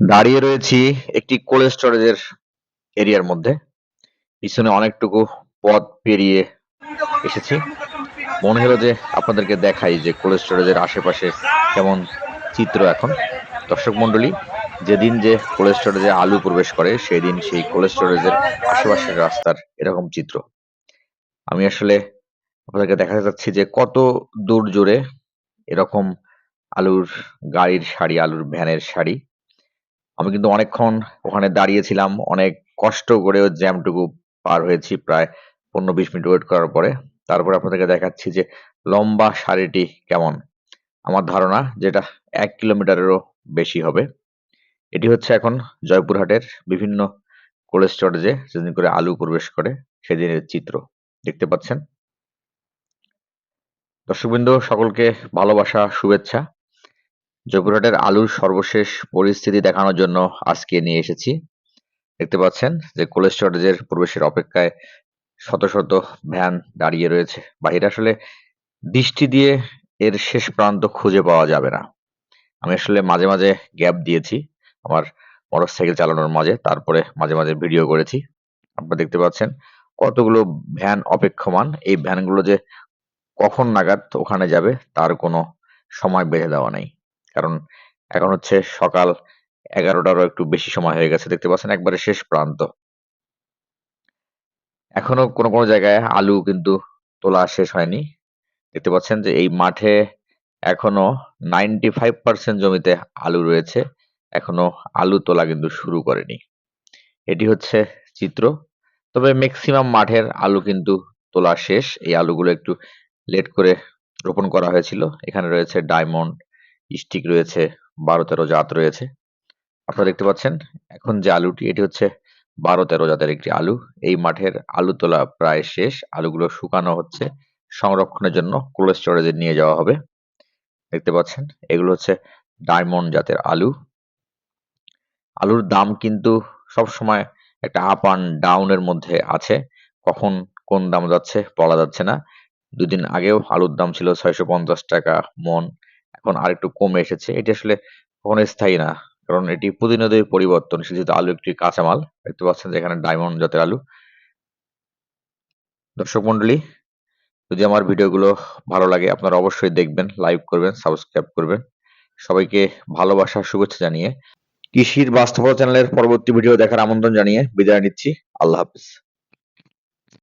দাঁড়িয়ে রয়েছি একটি কোল্ড স্টোরেজের এরিয়ার মধ্যে। পিছনে অনেকটুকু পথ পেরিয়ে এসেছি। মনে হলো যে আপনাদেরকে দেখাই যে কোল্ড স্টোরেজের আশেপাশে কেমন চিত্র এখন। দর্শক মন্ডলী যেদিন যে কোল্ড স্টোরেজে আলু প্রবেশ করে সেই দিন সেই কোল্ড স্টোরেজের আশেপাশের রাস্তার এরকম চিত্র। আমি আসলে আপনাদেরকে দেখাতে চাচ্ছি যে কত দূর জুড়ে এরকম আলুর গাড়ির সারি আলুর ভ্যানের সারি আমি কিন্তু অনেকক্ষণ ওখানে দাঁড়িয়েছিলাম। অনেক কষ্ট করেও জ্যামটুকু পার হয়েছি প্রায় পনেরো বিশ মিনিট ওয়েট করার পরে। তারপরে আপনাদেরকে দেখাচ্ছি যে লম্বা সারিটি কেমন। আমার ধারণা যেটা এক কিলোমিটারেরও বেশি হবে। এটি হচ্ছে এখন জয়পুরহাটের বিভিন্ন কোল্ড স্টোরেজে যেদিন করে আলু প্রবেশ করে সেদিনের চিত্র। দেখতে পাচ্ছেন? দর্শকবৃন্দ, সকলকে ভালোবাসা, শুভেচ্ছা। জয়পুরহাটের আলুর সর্বশেষ পরিস্থিতি দেখানোর জন্য আজকে নিয়ে এসেছি। দেখতে পাচ্ছেন যে কোল্ড স্টোরেজের প্রবেশের অপেক্ষায় শত শত ভ্যান দাঁড়িয়ে রয়েছে। বাহিরে আসলে দৃষ্টি দিয়ে এর শেষ প্রান্ত খুঁজে পাওয়া যাবে না। আমি আসলে মাঝে মাঝে গ্যাপ দিয়েছি আমার মোটর সাইকেল চালানোর মাঝে, তারপরে মাঝে মাঝে ভিডিও করেছি। আপনারা দেখতে পাচ্ছেন কতগুলো ভ্যান অপেক্ষমান। এই ভ্যানগুলো যে কখন নাগাদ ওখানে যাবে, তার কোনো সময় বেঁধে দেওয়া নেই। কারণ এখন হচ্ছে সকাল এগারোটারও একটু বেশি সময় হয়ে গেছে, দেখতে পাচ্ছেন একবারে শেষ প্রান্ত। এখনও কোনো কোনো জায়গায় আলু কিন্তু তোলা শেষ হয়নি। দেখতে পাচ্ছেন যে এই মাঠে এখনও নাইনটি ফাইভ পার্সেন্ট জমিতে আলু রয়েছে, এখনও আলু তোলা কিন্তু শুরু করেনি। এটি হচ্ছে চিত্র। তবে ম্যাক্সিমাম মাঠের আলু কিন্তু তোলা শেষ। এই আলুগুলো একটু লেট করে রোপণ করা হয়েছিল। এখানে রয়েছে ডায়মন্ড স্টিক রয়েছে বারো তেরো জাত রয়েছে। আপনারা দেখতে পাচ্ছেন, এখন যে আলুটি, এটি হচ্ছে বারো তেরো জাতের একটি আলু। এই মাঠের আলু তোলা প্রায় শেষ, আলুগুলো শুকানো হচ্ছে। সংরক্ষণের জন্য কোল্ড স্টোরেজে নিয়ে যাওয়া হবে। দেখতে পাচ্ছেন, এগুলো হচ্ছে ডায়মন্ড জাতের আলু। আলুর দাম কিন্তু সব সময় একটা আপ অ্যান্ড ডাউনের মধ্যে আছে। কখন কোন দাম যাচ্ছে, বলা যাচ্ছে না। দুদিন আগেও আলুর দাম ছিল ছয়শো পঞ্চাশ টাকা মন। এখন আরেকটু কমে এসেছে। এটি আসলে কখনো স্থায়ী না, কারণ এটি প্রতিনিয়তই পরিবর্তনশীল যেহেতু আলু একটি কাঁচামাল, দেখতে পাচ্ছেন যে এখানে ডায়মন্ড জাতের আলু। দর্শক মন্ডলী যদি আমার ভিডিওগুলো ভালো লাগে, আপনারা অবশ্যই দেখবেন লাইক করবেন সাবস্ক্রাইব করবেন। সবাইকে ভালোবাসা, শুভেচ্ছা জানিয়ে কৃষির বাস্তবতা চ্যানেলের পরবর্তী ভিডিও দেখার আমন্ত্রণ জানিয়ে বিদায় নিচ্ছি। আল্লাহ হাফিজ।